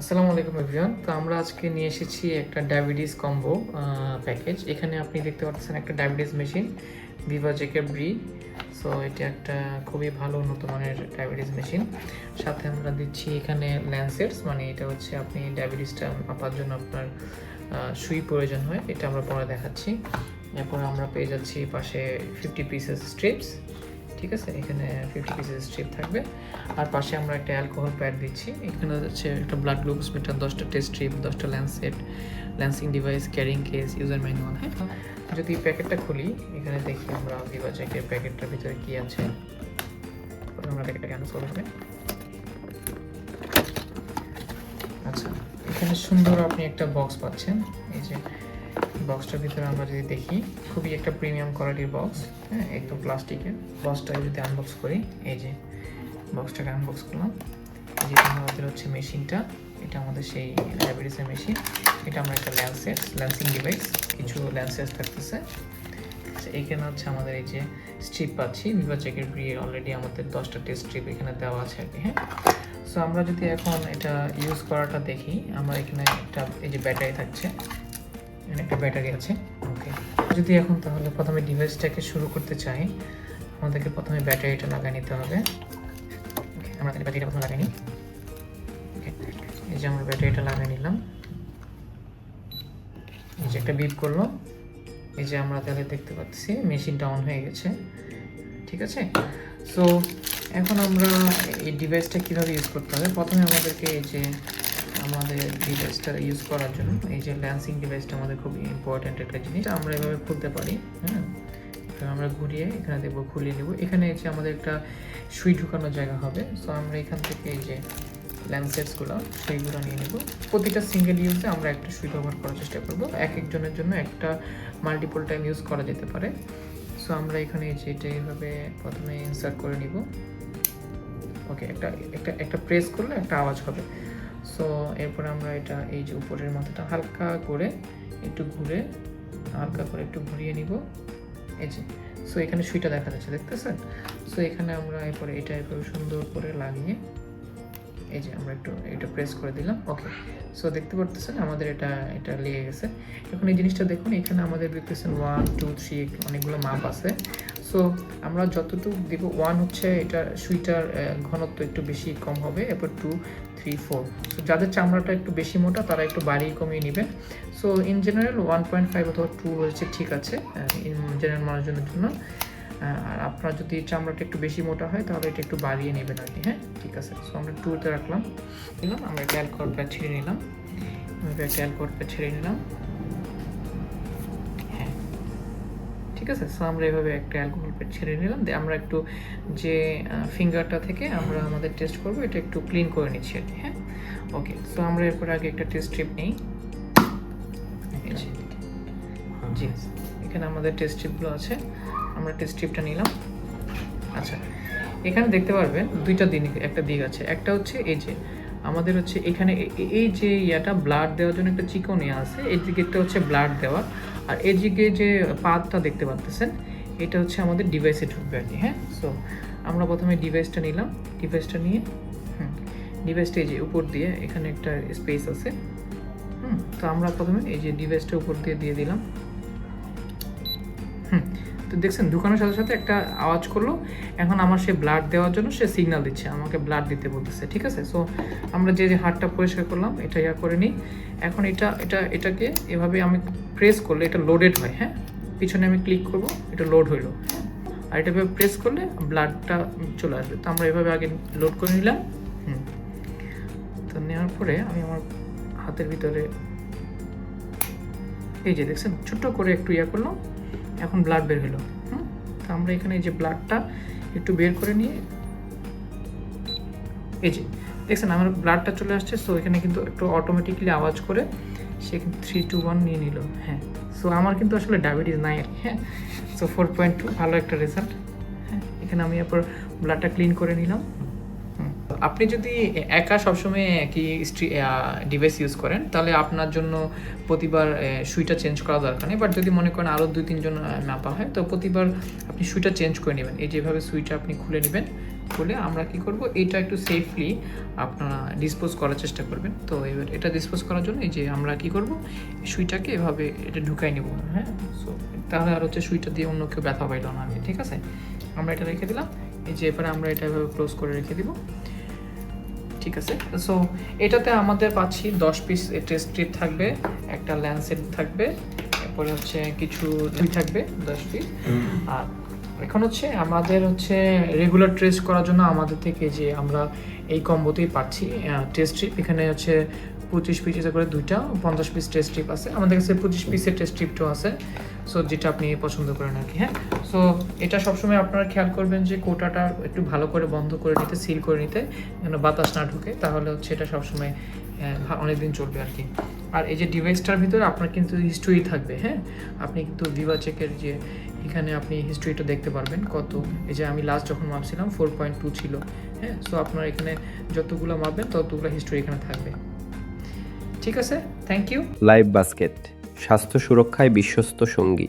আসসালামু আলাইকুম এভরিওয়ান। তো আমরা আজকে নিয়ে এসেছি একটা ডায়াবেটিস কম্বো প্যাকেজ। এখানে আপনি দেখতে পাচ্ছেন একটা ডায়াবেটিস মেশিন, ভিভা জেকে ব্রি। সো এটা একটা খুবই ভালো উন্নত মানের ডায়াবেটিস মেশিন। সাথে আমরা দিচ্ছি এখানে ল্যান্সেটস মানে এটা হচ্ছে আপনি ডায়াবেটিসটা মাপার জন্য আপনার সুই প্রয়োজন হয়। এটা আমরা পরে দেখাচ্ছি। এরপর আমরা পেয়ে যাচ্ছি পাশে ফিফটি পিসেস স্ট্রিপস ঠিক আছে? এখানে ফিফটি পিসেস স্ট্রিপ থাকবে। আর পাশে আমরা একটা অ্যালকোহল প্যাড দিচ্ছি। এখানে হচ্ছে একটা ব্লাড গ্লুকোজ মিটার দশটা টেস্ট স্ট্রিপ দশটা lancet lancing device carrying case user manual হ্যাঁ? যদি প্যাকেটটা খুলি, এখানে দেখি আমরা ভিভাজেকের প্যাকেটটার ভিতরে কি আছে। আমরা প্যাকেটটা ক্যান্সেল করবে আচ্ছা এখানে সুন্দর আপনি একটা বক্স পাচ্ছেন। এই যে বক্সটার ভিতরে আমরা যদি দেখি খুবই একটা প্রিমিয়াম কোয়ালিটির বক্স হ্যাঁ একদম প্লাস্টিকের বক্সটা যদি আনবক্স করি এই যে বক্সটাকে আনবক্স করলাম এই যে আমাদের হচ্ছে মেশিনটা এটা আমাদের সেই ডায়াবেটিসের মেশিন এটা আমরা একটা ল্যান্সেট ল্যান্সিং ডিভাইস কিছু ল্যান্সেস থাকতেছে। আচ্ছা, এইখানে হচ্ছে আমাদের এই যে স্ট্রিপ পাচ্ছি ভিভা চেকের ব্রিয়ে অলরেডি আমাদের দশটা টেস্ট স্ট্রিপ এখানে দেওয়া আছে আর কি হ্যাঁ। সো আমরা যদি এখন এটা ইউজ করাটা দেখি আমরা এখানে একটা এই যে ব্যাটারি থাকছে এখানে একটা ব্যাটারি আছে। ওকে যদি এখন তাহলে প্রথমে ডিভাইসটাকে শুরু করতে চাই, আমাদেরকে প্রথমে ব্যাটারিটা লাগিয়ে নিতে হবে। আমরা ব্যাটারিটা প্রথমে লাগিয়ে নিই এই যে আমরা ব্যাটারিটা লাগিয়ে নিলাম। এই যে একটা বিপ করল। এই যে আমরা তাহলে দেখতে পাচ্ছি মেশিনটা অন হয়ে গেছে। ঠিক আছে? সো এখন আমরা এই ডিভাইসটা কীভাবে ইউজ করতে হবে? প্রথমে আমাদেরকে এই যে আমাদের ডিভাইসটা ইউজ করার জন্য। এই যে ল্যান্সিং ডিভাইসটা আমাদের খুব ইম্পর্ট্যান্ট একটা জিনিস। আমরা এভাবে খুলতে পারি হ্যাঁ? আমরা ঘুরিয়ে এখানে দেখব, খুলিয়ে নেব। এখানে যে আমাদের একটা সুই ঢুকানোর জায়গা হবে। সো আমরা এখান থেকে এই যে ল্যান্সেটসগুলো সেইগুলো নিয়ে নেব। প্রতিটা সিঙ্গেল ইউজে আমরা একটা সুই ব্যবহার করার চেষ্টা করব। এক একজনের জন্য একটা মাল্টিপল টাইম ইউজ করা যেতে পারে। সো আমরা এখানে এই যে এটা এইভাবে প্রথমে ইনসার্ট করে নিব। ওকে একটা একটা একটা প্রেস করলে একটা আওয়াজ হবে। সো এরপর আমরা এটা এই যে উপরের মাথাটা হালকা করে একটু ঘুরে, হালকা করে একটু ঘুরিয়ে নিব। এই যে সো এখানে সুইটা দেখা যাচ্ছে, দেখতেছেন? সো এখানে আমরা এরপরে এটা এরপরে সুন্দর করে লাগিয়ে এই যে আমরা একটু এটা প্রেস করে দিলাম ওকে সো দেখতে পারতেছেন? আমাদের এটা এটা লেগে গেছে। এখন এই জিনিসটা দেখুন, এখানে আমাদের দেখতেছেন ওয়ান টু থ্রি অনেকগুলো মাপ আছে। সো আমরা যতটুকু দেবো ওয়ান হচ্ছে এটা, সুইটার ঘনত্ব একটু বেশি কম হবে, এরপর টু থ্রি ফোর সো যাদের চামড়াটা একটু বেশি মোটা, তারা একটু বাড়িয়ে কমিয়ে নেবেন so in general one point five অথবা টু হচ্ছে ঠিক আছে ইন জেনারেল মানুষজনের জন্য। আর আপনার যদি চামড়াটা একটু বেশি মোটা হয়, তাহলে এটা একটু বাড়িয়ে নেবেন আর কি হ্যাঁ? ঠিক আছে সো আমরা টুতে রাখলাম। নিলাম, আমরা একটা অ্যালকোহল ছেড়ে নিলাম। আমরা একটা ছেড়ে নিলাম। আছে সো আমরা এভাবে একটা অ্যালকোহল প্যাড ছেড়ে নিলাম, দিয়ে আমরা একটু যে ফিঙ্গারটা থেকে আমরা আমাদের টেস্ট করব, এটা একটু ক্লিন করে নিচ্ছি আর কি হ্যাঁ? ওকে সো আমরা এরপর আগে একটা টেস্ট স্ট্রিপ নিই। জি, এখানে আমাদের টেস্ট স্ট্রিপগুলো আছে, আমরা টেস্ট স্ট্রিপটা নিলাম। আচ্ছা এখানে দেখতে পারবেন দুইটা দিন একটা দিক আছে, একটা হচ্ছে এই যে আমাদের হচ্ছে এখানে এই যে ইয়াটা ব্লাড দেওয়ার জন্য একটা চিকন ইয়ে আছে, এই দিকেরটা হচ্ছে ব্লাড দেওয়া। আর এই দিকে যে পাতটা দেখতে পাচ্ছেন এটা হচ্ছে আমাদের ডিভাইসে ঢুকবে আর কি হ্যাঁ? সো আমরা প্রথমে ডিভাইসটা নিলাম ডিভাইসটা নিয়ে, হুম ডিভাইসটা এই যে উপর দিয়ে, এখানে একটা স্পেস আছে, হুম, তো আমরা প্রথমে এই যে ডিভাইসটা উপর দিয়ে দিয়ে দিলাম। হুম তো দেখছেন, ঢুকানোর সাথে সাথে একটা আওয়াজ করল। এখন আমার সে ব্লাড দেওয়ার জন্য সে সিগন্যাল দিচ্ছে, আমাকে ব্লাড দিতে বলতেছে, ঠিক আছে? সো আমরা যে হাতটা পরিষ্কার করলাম, এটা ইয়া করে নিই। এখন এটা এটা, এটাকে এভাবে আমি প্রেস করলে এটা লোডেড হয় হ্যাঁ? পিছনে আমি ক্লিক করব, এটা লোড হইল। আর এটা এভাবে প্রেস করলে ব্লাডটা চলে আসবে। তো আমরা এভাবে আগে লোড করে নিলাম, হুম। তো নেওয়ার পরে আমি আমার হাতের ভিতরে, এই যে দেখছেন, ছোট্ট করে একটু ইয়া করলাম। এখন ব্লাড বের হলো। হুম? তো আমরা এখানে এই যে ব্লাডটা একটু বের করে নিয়ে এই যে, দেখছেন আমার ব্লাডটা চলে আসছে সো এখানে কিন্তু একটু অটোমেটিকলি আওয়াজ করে সে কিন্তু থ্রি টু ওয়ান নিয়ে নিল। হ্যাঁ সো আমার কিন্তু আসলে ডায়াবেটিস নাই। আর হ্যাঁ সো ফোর পয়েন্ট টু ভালো একটা রেজাল্ট হ্যাঁ এখানে আমি এরপর ব্লাডটা ক্লিন করে নিলাম। আপনি যদি একা সবসময় একই ডিভাইস ইউজ করেন, তাহলে আপনার জন্য প্রতিবার সুইটা চেঞ্জ করা দরকার নেই। বাট যদি মনে করেন আরও দুই তিনজন মাপা হয়, তো প্রতিবার আপনি সুইটা চেঞ্জ করে নেবেন। এই যেভাবে সুইটা আপনি খুলে নেবেন, খুলে আমরা কি করব, এটা একটু সেফলি আপনারা ডিসপোজ করার চেষ্টা করবেন। তো এবার এটা ডিসপোজ করার জন্য এই যে আমরা কি করব, সুইটাকে এভাবে এটা ঢুকাই নেব হ্যাঁ? সো তাহলে আর হচ্ছে সুইটা দিয়ে অন্য কেউ ব্যথা পাইল না আমি, ঠিক আছে? আমরা এটা রেখে দিলাম। এই যে এবারে আমরা এটা এভাবে ক্লোজ করে রেখে দিব। ঠিক আছে? সো এটাতে আমাদের পাচ্ছি দশ পিস টেস্ট স্ট্রিপ থাকবে একটা ল্যান্সেট থাকবে এরপরে হচ্ছে কিছু দুই থাকবে দশ পিস আর এখন হচ্ছে আমাদের হচ্ছে রেগুলার টেস্ট করার জন্য আমাদের থেকে যে আমরা এই কম্বোতেই পাচ্ছি টেস্ট স্ট্রিপ এখানে হচ্ছে পঁচিশ পিস করে দুইটা, পঞ্চাশ পিস টেস্ট স্ট্রিপ আছে। আমাদের কাছে পঁচিশ পিসের টেস্ট স্ট্রিপটাও আছে। সো যেটা আপনি পছন্দ করেন আর কি হ্যাঁ? সো এটা সবসময় আপনারা খেয়াল করবেন যে কোটাটা একটু ভালো করে বন্ধ করে নিতে সিল করে নিতে, যেন বাতাস না ঢুকে। তাহলে হচ্ছে এটা সবসময় অনেক দিন চলবে আর কি। আর এই যে ডিভাইসটার ভিতরে আপনার কিন্তু হিস্ট্রি থাকবে হ্যাঁ? আপনি কিন্তু ভিভা চেকের যে, এখানে আপনি হিস্ট্রিটা দেখতে পারবেন কত। এই যে আমি লাস্ট যখন মাপছিলাম ফোর পয়েন্ট টু ছিল হ্যাঁ? সো আপনার এখানে যতগুলো মাপবেন, ততগুলো হিস্ট্রি এখানে থাকবে। ঠিক আছে? থ্যাংক ইউ লাইভ বাস্কেট স্বাস্থ্য সুরক্ষায় বিশ্বস্ত সঙ্গী।